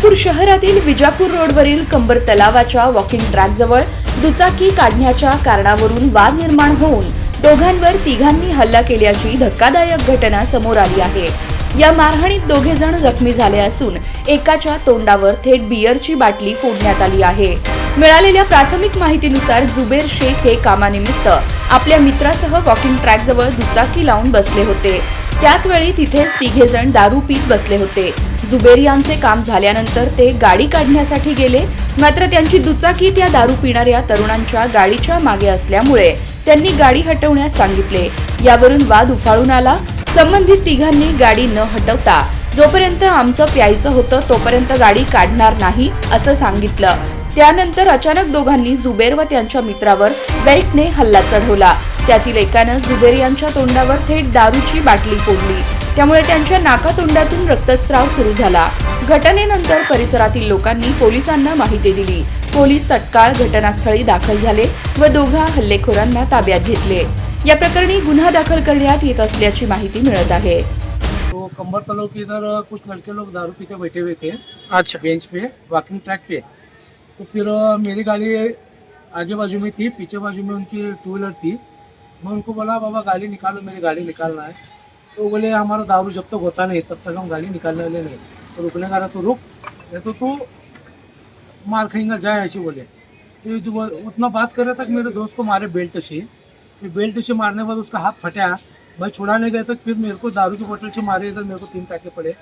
विजापूर शहरातील विजापूर रोडवरील कंबर तलावाच्या वॉकिंग ट्रॅकजवळ दुचाकी काढण्याच्या कारणावरून वाद निर्माण होऊन दोघांवर तिघांनी हल्ला केल्याची धक्कादायक घटना समोर आली आहे. या मारहाणीत दोघे जण जखमी झाले असून एकाच्या तोंडावर थेट बियरची बाटली फोडण्यात आली आहे. मिळालेल्या प्राथमिक माहितीनुसार जुबेर शेख हे कामानिमित्त आपल्या मित्रासह वॉकिंग ट्रॅकजवळ दुचाकी लावून बसले होते. त्याचवेळी तिथेच तिघे जण दारू पीत बसले होते. जुबेर यांचे काम झाल्यानंतर ते गाडी काढण्यासाठी गेले. मात्र त्यांची दुचाकी त्या दारू पिणाऱ्या तरुणांच्या गाडीच्या मागे असल्यामुळे त्यांनी गाडी हटवण्यास सांगितले. यावरून वाद उफाळून आला. संबंधित तिघांनी गाडी न हटवता जोपर्यंत आमचं प्यायचं होतं तोपर्यंत गाडी काढणार नाही असं सांगितलं. त्यानंतर अचानक दोघांनी जुबेर व त्यांच्या मित्रावर बेल्टने हल्ला चढवला. त्यातील एकानं जुबेर यांच्या तोंडावर थेट दारूची बाटली फोडली. त्यामुळे त्यांच्या नाकातोंडातून रक्तस्राव सुरू झाला. घटनेनंतर परिसरातील लोकांनी पोलिसांना माहिती दिली. पोलीस तत्काळ घटनास्थळी दाखल झाले व दोघा हल्लेखोरांना ताब्यात घेतले. या प्रकरणी गुन्हा दाखल करण्यात येत असल्याची माहिती मिळत आहे. तो कंबर तलाव के इधर कुछ लड़के लोग दारू पीते बैठे हुए थे. अच्छा. बेंच पे वॉकिंग ट्रैक पे. तो फिर मेरी गाड़ी आगे बाजू में थी पीछे बाजू में उनकी टू व्हीलर थी. मैं उनको बोला, बाबा, गाड़ी निकालो, मेरी गाड़ी निकालना है। तो बोले, हमारा दारू जब तक होता नहीं, तब तक हम गाड़ी निकालने वाले नहीं तो रुकने का रहा तो रुक, नहीं तो तू मार खाएँगा जाए ऐसे बोले। तो जो उतना बात कर रहा था कि मेरे दोस्त को मारे बेल्ट से। फिर बेल्ट से मारने के बाद उसका हाथ फटा मैं छुड़ाने गया था फिर मेरे को दारू की बोतल से मारे, इधर मेरे को तीन पैके पड़े।